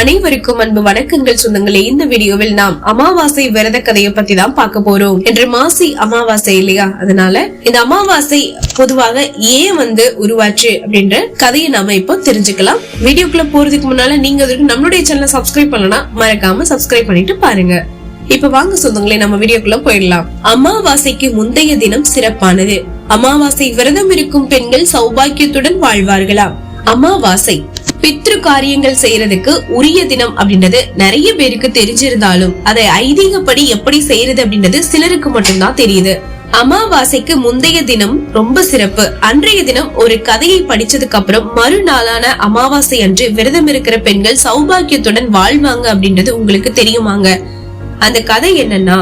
அனைவருக்கும் அன்பு வணக்கங்கள். சொந்தங்களே இந்த வீடியோவில் நாம் அமாவாசை விரத கதையை பத்தி தான் பார்க்க போறோம். என்று மாசி அமாவாசை இல்லையா? அதனால இந்த அமாவாசை பொதுவாக ஏன் வந்து உருவாச்சு அப்படின்ற கதையை நாம இப்போ தெரிஞ்சுக்கலாம். வீடியோக்குள்ள போறதுக்கு முன்னால நீங்க அதற்கு நம்மளுடைய சேனலை சப்ஸ்கிரைப் பண்ணலன்னா மறக்காம சப்ஸ்கிரைப் பண்ணிட்டு பாருங்க. இப்ப வாங்க சொந்தங்களே நம்ம வீடியோக்குள்ள போயிடலாம். அமாவாசைக்கு முந்தைய தினம் சிறப்பானது. அமாவாசை விரதம் இருக்கும் பெண்கள் சௌபாக்கியத்துடன் வாழ்வார்களாம் அமாவாசை காரியங்கள் செய்யறதுக்கு உரிய தினம் அப்படின்றது நிறைய பேருக்கு தெரிஞ்சிருந்தாலும் அதை ஐதீகப்படி எப்படி செய்யறது அப்படின்றது சிலருக்கு மட்டும்தான் தெரியுது. அமாவாசைக்கு முந்தைய தினம் ரொம்ப சிறப்பு. அன்றைய தினம் ஒரு கதையை படிச்சதுக்கு அப்புறம் மறுநாளான அமாவாசை அன்று விரதம் இருக்கிற பெண்கள் சௌபாகியத்துடன் வாழ்வாங்க அப்படின்றது உங்களுக்கு தெரியுமாங்க. அந்த கதை என்னன்னா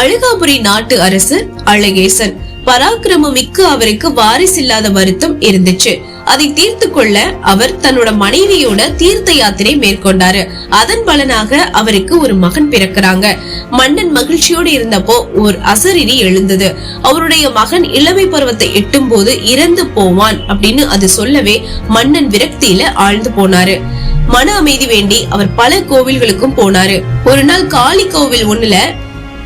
அழகாபுரி நாட்டு அரசு அழகேசன் பராக்கிரமம் மிக்க அவருக்கு வாரிசு இல்லாத வருத்தம் இருந்துச்சு. அதை தீர்த்து கொள்ள அவர் தன்னோட மனைவியோட தீர்த்த யாத்திரை மேற்கொண்டாரு. அதன் பலனாக அவருக்கு ஒரு மகன் பிறக்கிறாங்க. மன்னன் மகிழ்ச்சியோடு இருந்தப்போ ஒரு அசரிரி எழுந்தது. அவருடைய மகன் இளமை பருவத்தை எட்டும் போது இறந்து போவான் அப்படின்னு அது சொல்லவே மன்னன் விரக்தியில ஆழ்ந்து போனாரு. மன அமைதி வேண்டி அவர் பல கோவில்களுக்கும் போனாரு. ஒரு நாள் காளி கோவில் ஒண்ணுல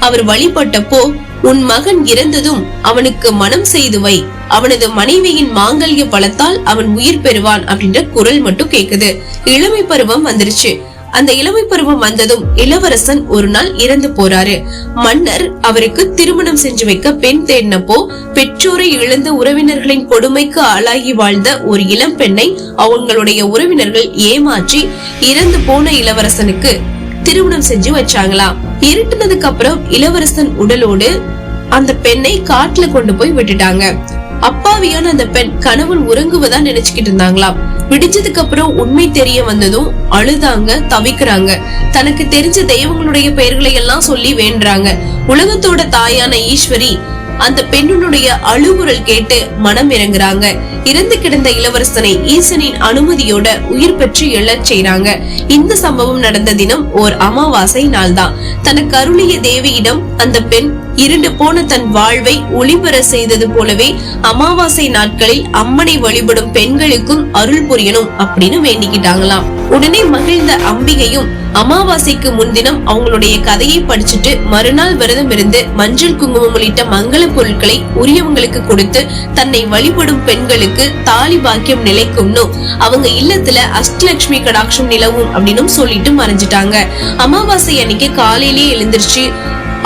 அவர் வழிபட்டப்போ உன் மகன் இறந்ததும் அவனுக்கு மனம் செய்து வை. அவனது மனைவியின் மாங்கல்ய பலத்தால் அவன் உயிர் பெறுவான் அப்படின்ற குரல் மட்டும் கேக்குது. இளமை பருவம் வந்துருச்சு. அந்த இளமை பருவம் வந்ததும் இளவரசன் ஒரு நாள் இறந்து போறாரு. மன்னர் அவருக்கு திருமணம் செஞ்சு வைக்க பெண் தேடினப்போ பெற்றோரை இழந்த உறவினர்களின் கொடுமைக்கு ஆளாகி வாழ்ந்த ஒரு இளம் பெண்ணை அவங்களுடைய உறவினர்கள் ஏமாற்றி இறந்து போன இளவரசனுக்கு திருமணம் செஞ்சு வச்சாங்களாம். இருட்டுனதுக்கு அப்புறம் இளவரசன் உடலோடு அந்த பெண்ணை காட்டுல கொண்டு போய் விட்டுட்டாங்க. அப்பாவியான அந்த பெண் கணவன் உறங்குவதா நினைச்சுக்கிட்டு இருந்தாங்களாம் விடிஞ்சதுக்கு அப்புறம் உண்மை தெரிய வந்ததும் அழுதாங்க தவிக்கிறாங்க. தனக்கு தெரிஞ்ச தெய்வங்களுடைய பெயர்களை எல்லாம் சொல்லி வேண்டுறாங்க. உலகத்தோட தாயான ஈஸ்வரி அந்த பெண்ணுடைய அழுகுரல் கேட்டு மனம் இறங்குறாங்க. இறந்து கிடந்த இளவரசனை ஈசனின் அனுமதியோட உயிர் பெற்று எழச் செய்றாங்க. இந்த சம்பவம் நடந்த தினம் ஓர் அமாவாசை நாள்தான். தனக்கு அருளிய தேவியிடம் அந்த பெண் இருண்டு போன தன் வாழ்வை ஒளிபெற செய்தது போலவே அமாவாசை நாட்களில் அம்மனை வழிபடும் பெண்களுக்கும் அருள் புரியணும் அப்படின்னு வேண்டிக்கிட்டாங்களாம். உடனே மகிழ்ந்த அம்பிகையும் அமாவாசைக்கு முன்தினம் அவங்களுடைய கதையை படிச்சுட்டு மறுநாள் விரதம் இருந்து மஞ்சள் குங்குமம் உள்ளிட்ட மங்கள பொருட்களை உரியவங்களுக்கு கொடுத்து தன்னை வழிபடும் பெண்களுக்கு தாலி பாக்கியம் நிலைக்கும்னு அவங்க இல்லத்துல அஷ்டலட்சுமி கடாட்சம் நிலவும் அப்படின்னு சொல்லிட்டு மறைஞ்சிட்டாங்க. அமாவாசை அன்னைக்கு காலையிலேயே எழுந்திருச்சு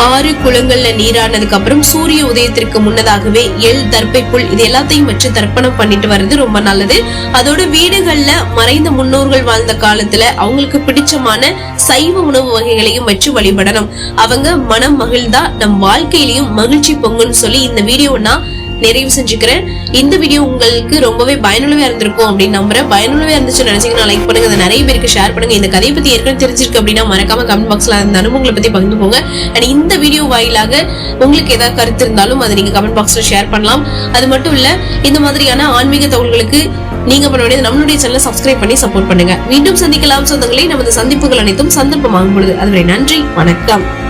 ஆறு குளங்கள்ல நீரானதுக்கு அப்புறம் சூரிய உதயத்திற்கு முன்னதாகவே எள் தர்ப்பை புல் இது எல்லாத்தையும் வச்சு தர்ப்பணம் பண்ணிட்டு வர்றது ரொம்ப நல்லது. அதோட வீடுகள்ல மறைந்த முன்னோர்கள் வாழ்ந்த காலத்துல அவங்களுக்கு பிடிச்சமான சைவ உணவு வகைகளையும் வச்சு வழிபடணும். அவங்க மனம் மகிழ்ந்தா நம் வாழ்க்கையிலையும் மகிழ்ச்சி பொங்குன்னு சொல்லி இந்த வீடியோ நிறைவு செஞ்சுக்கிறேன். இந்த வீடியோ உங்களுக்கு ரொம்பவே பயனுள்ளவா இருந்திருக்கும் அப்படின்னு நம்புறேன். பயனுள்ளவா இருந்துச்சு நினைச்சீங்கன்னா லைக் பண்ணுங்க. அதை நிறைய பேருக்கு ஷேர் பண்ணுங்க. இந்த கதையை பத்தி ஏற்கனவே தெரிஞ்சிருக்கு அப்படின்னா மறக்காம கமெண்ட் பாக்ஸ்ல அந்த அனுபவங்களை பத்தி பகிர்ந்து போங்க. அண்ட் இந்த வீடியோ வாயிலாக உங்களுக்கு ஏதாவது கருத்து இருந்தாலும் அதை நீங்க கமெண்ட் பாக்ஸ்ல ஷேர் பண்ணலாம். அது மட்டும் இல்ல இந்த மாதிரியான ஆன்மீக தகவல்களுக்கு நீங்க பண்ண வேண்டியது நம்மளுடைய சேனலை சப்ஸ்கிரைப் பண்ணி சப்போர்ட் பண்ணுங்க. மீண்டும் சந்திக்கலாம். சொந்தங்களே நமது சந்திப்புகள் அனைத்தும் சந்தர்ப்பமாகும் பொழுது. அதுவரை நன்றி. வணக்கம்.